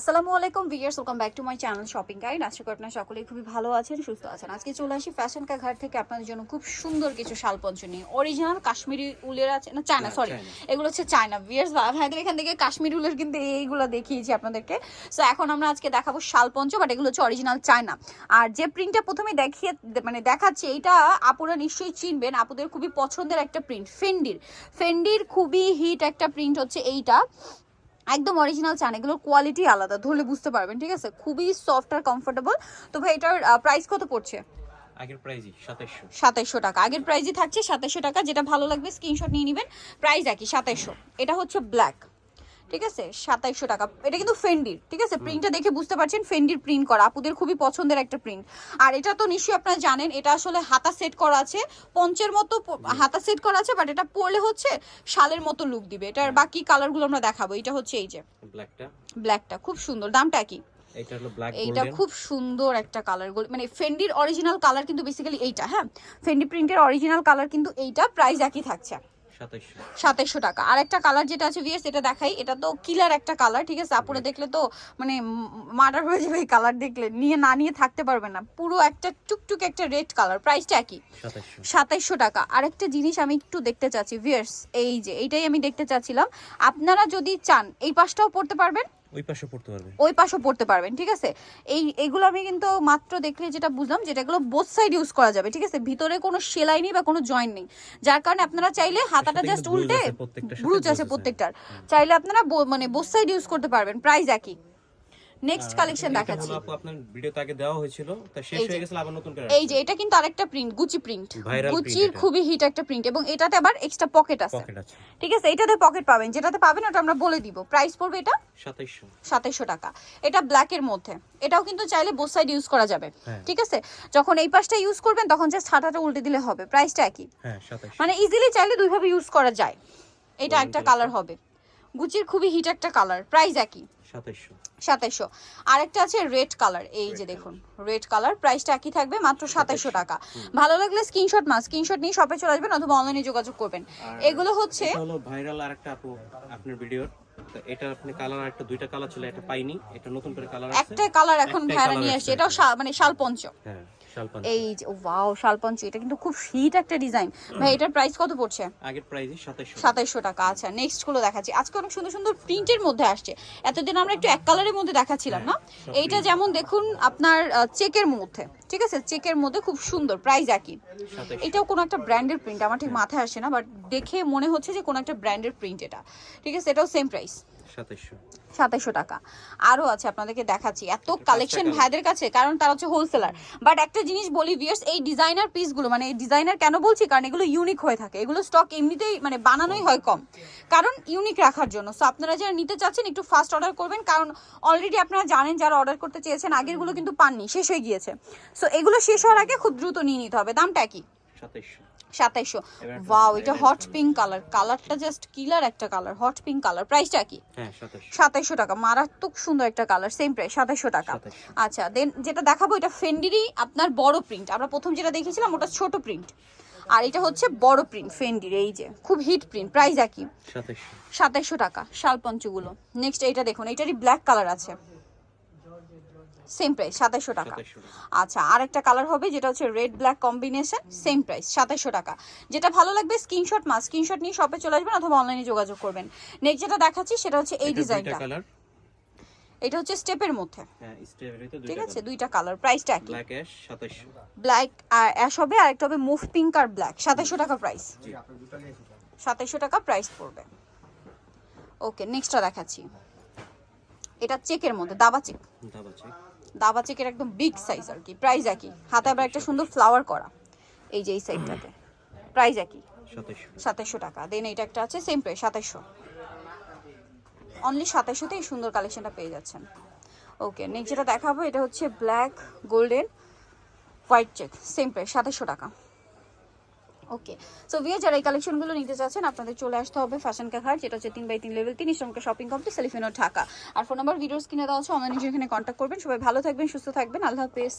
আসসালামু আলাইকুম viewers welcome back to my channel shopping guide আশা করি আপনারা সকলেই খুবই ভালো আছেন সুস্থ আছেন। আজকে চলে আসি ফ্যাশন কা ঘাট থেকে আপনাদের জন্য খুব সুন্দর কিছু শালপঞ্চ নিয়ে। অরিজিনাল কাশ্মীরি উলের আছে না চায়না হ্যাঁ, সরি এগুলো হচ্ছে চায়না। ভিয়ার্স ভাইদের এখান থেকে কাশ্মীরি উলের কিন্তু এইগুলো দেখিয়েছি আপনাদেরকে। সো এখন আমরা আজকে দেখাবো শালপঞ্চ বাট এগুলো হচ্ছে অরিজিনাল চায়না। আর যে প্রিন্টটা প্রথমে দেখিয়ে মানে দেখাচ্ছি এটা আপুরা নিশ্চয়ই চিনবেন আপুদের খুবই পছন্দের একটা প্রিন্ট ফেন্ডির ফেন্ডির খুবই হিট একটা প্রিন্ট হচ্ছে এইটা। একদম অরিজিনাল চান এগুলোর কোয়ালিটি আলাদা ধরলে বুঝতে পারবেন ঠিক আছে? খুবই সফট আর কমফোর্টেবল তো ভাই এটার প্রাইস কত পড়ছে? আগের প্রাইজই সাতাইশশো। সাতাইশশো টাকা। আগের প্রাইজই থাকছে সাতাইশশো টাকা যেটা ভালো লাগবে স্ক্রিনশট নিয়ে নেবেন। প্রাইস একই সাতাইশশো। এটা হচ্ছে ব্ল্যাক ঠিক আছে? সাতাইশশো টাকা। এটা কিন্তু ফেন্ডির ঠিক আছে? প্রিন্টটা দেখে বুঝতে পারছেন ফেন্ডির প্রিন্ট করা। আপুদের খুবই পছন্দের একটা প্রিন্ট আর এটা তো নিশ্চয়ই আপনারা জানেন এটা আসলে হাতা সেট করা আছে। পঞ্চের মতো হাতা সেট করা আছে বাট এটা পরলে হচ্ছে শালের মতো লুক দিবে। এটার বাকি কালারগুলো আমরা দেখাবো। এটা হচ্ছে এই যে। ব্ল্যাকটা ব্ল্যাকটা খুব সুন্দর। দামটা কি? এইটা খুব সুন্দর একটা কালার মানে ফেন্ডির অরিজিনাল কালার কিন্তু বেসিক্যালি এইটা হ্যাঁ? ফেন্ডি প্রিন্টের অরিজিনাল কালার কিন্তু এইটা প্রাইস একই থাকছে। সাতাইশশো। টাকা। আর একটা কালার যেটা আছে ভিএস এটা দেখাই। এটা তো কিলার একটা কালার ঠিক আছে? আপুরে দেখলে তো মানে মার্ডার হয়ে যাবে এই কালার দেখলে। নিয়ে না নিয়ে থাকতে পারবে না। পুরো একটা টুকটুক একটা রেড কালার প্রাইসটা একই। সাতাইশশো। সাতাইশশো টাকা। আরেকটা জিনিস আমি একটু দেখতে চাচ্ছি ভিয়ার্স এই যে এইটাই আমি দেখতে চাচ্ছিলাম। আপনারা যদি চান এই পাশটাও পড়তে পারবেন। ওই পাশে পড়তে পারবেন। ওই পাশে পড়তে পারবেন ঠিক আছে? এই এগুলো আমি কিন্তু মাত্র দেখলে যেটা বুঝলাম যেটা এগুলো বোথ সাইড ইউজ করা যাবে ঠিক আছে? ভিতরে কোনো সেলাই নেই বা কোনো জয়েন্ট নেই। যার কারণে আপনারা চাইলে হাতাটা জাস্ট উল্টে ব্রুচ আছে। প্রত্যেকটার। চাইলে আপনারা মানে বোথ সাইড ইউজ করতে পারবেন প্রাইস একই। নেক্সট কালেকশন দেখাচ্ছি। আপু আপনার ভিডিওতে আগে দেওয়া হয়েছিল তা শেষ। হয়ে গেছিল আবার নতুন করে এই যে এটা কিন্তু আরেকটা প্রিন্ট গুচি প্রিন্ট গুচির খুবই হিট একটা প্রিন্ট এবং এটাতে আবার এক্সট্রা পকেট আছে। ঠিক আছে এটাতে পকেট পাবেন। যেটাতে পাবেন ওটা আমরা বলে দিব। প্রাইস পড়বে এটা? সাতাইশশো। সাতাইশশো টাকা। এটা ব্ল্যাকের মধ্যে। এটাও কিন্তু চাইলে বোথ সাইড ইউজ করা যাবে। হ্যাঁ। ঠিক আছে? যখন এই পাশটা ইউজ করবেন তখন জাস্ট হাতাটা উল্টে দিলে হবে। প্রাইসটা একই। হ্যাঁ মানে ইজিলি চাইলে দুইভাবে ইউজ করা যায়। এটা একটা কালার হবে। গুচির খুবই হিট একটা কালার প্রাইস একই। সাতাইশশো। আরেকটা আছে রেড কালার এই যে দেখুন রেড কালার প্রাইসটা একই থাকবে মাত্র সাতাইশশো। টাকা। ভালো লাগলে স্ক্রিনশট মা স্ক্রিনশট নিয়ে শপে চলে আসবেন অথবা অনলাইনে যোগাযোগ করবেন। এগুলো হচ্ছে হলো ভাইরাল আরেকটা আপু আপনার ভিডিওর এটা আপনি কালার একটা দুইটা কালার ছিল এটা পাইনি এটা নতুন করে কালার একটা কালার এখন একটাই নিয়ে আসছে এটাও মানে শালপঞ্চ হ্যাঁ। এই যে ওয়াও শালপঞ্চ এটা কিন্তু খুব হিট একটা ডিজাইন ভাই এটার প্রাইস কত পড়ছে? আগের সাতাইশশো সাতাইশশো টাকা আচ্ছা নেক্সটগুলো দেখাচ্ছি। আজকে অনেক সুন্দর সুন্দর প্রিন্টের মধ্যে আসছে। এতদিন আমরা একটু এক কালারের মধ্যে দেখাচ্ছিলাম না? এইটা যেমন দেখুন আপনার চেকের মধ্যে ঠিক আছে? চেকের মধ্যে খুব সুন্দর প্রাইস একই। এটাও কোনো একটা ব্র্যান্ডের প্রিন্ট আমার ঠিক মাথায় আসে না বাট দেখে মনে হচ্ছে যে কোনো একটা ব্র্যান্ডের প্রিন্ট এটা। ঠিক আছে? এটাও সেম প্রাইস সাতাইশশো। সাতাইশো টাকা। আরও আছে আপনাদেরকে দেখাচ্ছি। এত কালেকশন ভাইদের কাছে কারণ তারা হচ্ছে হোলসেলার বাট একটা জিনিস বলি ভিয়ার্স এই ডিজাইনার পিসগুলো মানে ডিজাইনার কেন বলছি? কারণ এগুলো ইউনিক হয়ে থাকে। এগুলো স্টক এমনিতেই মানে বানানোই হয় কম। কারণ ইউনিক রাখার জন্য। সো আপনারা যারা নিতে চাচ্ছেন একটু ফাস্ট অর্ডার করবেন। কারণ অলরেডি আপনারা জানেন যারা অর্ডার করতে চেয়েছেন আগেরগুলো কিন্তু পাননি শেষ হয়ে গিয়েছে। সো এগুলো শেষ হওয়ার আগে খুব দ্রুত নিয়ে নিতে হবে। দামটা কি সাতাইশশো। সাতাইশো ওয়াও এটা হট পিঙ্ক কালার কালারটা জাস্ট কিলার একটা কালার হট পিঙ্ক কালার প্রাইসটা কি? হ্যাঁ সাতাইশো টাকা। মারাত্মক সুন্দর একটা কালার সেম প্রাইস সাতাইশো টাকা। আচ্ছা দেন যেটা দেখাবো এটা ফেন্ডিরই আপনার বড় প্রিন্ট আমরা প্রথম যেটা দেখেছিলাম ওটা ছোট প্রিন্ট আর এটা হচ্ছে বড় প্রিন্ট ফেন্ডির এই যে। খুব হিট প্রিন্ট প্রাইস একই সাতাইশো টাকা শালপঞ্চগুলো নেক্সট এইটা দেখুন এটারই ব্ল্যাক কালার আছে। সেম প্রাইস সাতাইশো টাকা। আচ্ছা আর একটা কালার হবে যেটা হচ্ছে red black combination same price সাতাশশো টাকা। যেটা ভালো লাগবে স্ক্রিনশট মা স্ক্রিনশট নিয়ে শপে চলে আসবেন অথবা অনলাইনে যোগাযোগ করবেন। নেক্সট যেটা দেখাচ্ছি সেটা হচ্ছে এই ডিজাইনটা এটা হচ্ছে স্টেপের মধ্যে। হ্যাঁ ঠিক আছে? দুইটা কালার প্রাইসটা একই। ব্ল্যাক আর অ্যাশ হবে আর একটা হবে মুভ পিঙ্ক আর ব্ল্যাক সাতাশশো টাকা প্রাইস সাতাশশো টাকা প্রাইস পড়বে। ওকে নেক্সটটা দেখাচ্ছি। এটা চেকের মধ্যে দাবা চেক দাবা চেক দাবা চেকের একদম বিগ সাইজ আর কি প্রাইস একই। হাতে আবার একটা সুন্দর ফ্লাওয়ার করা। এই যে এই সাইডটাতে প্রাইস একই। সাতাইশশো। টাকা। দেন এটা একটা আছে সেম প্রাইস সাতাইশশো। অনলি সাতাশশোতে এই সুন্দর কালেকশনটা পেয়ে যাচ্ছেন। ওকে নেক্সট যেটা দেখাবো এটা হচ্ছে black golden white check same price সাতাইশশো টাকা। ওকে সো ভিও যারা এই কালেকশনগুলো নিতে চাচ্ছেন আপনাদের চলে আসতে হবে ফ্যাশন কাহার যেটা হচ্ছে তিন বাই তিন লেভেল তিন ইসলামকে শপিং কমপ্লিট সেলিফিনো ঢাকা আর ফোন নাম্বার ভিডিওস কিনে দেওয়া আছে অনলাইনে এখানে কন্ট্যাক্ট করবেন। সবাই ভালো থাকবেন, সুস্থ থাকবেন। আল্লাহ হাফেজ।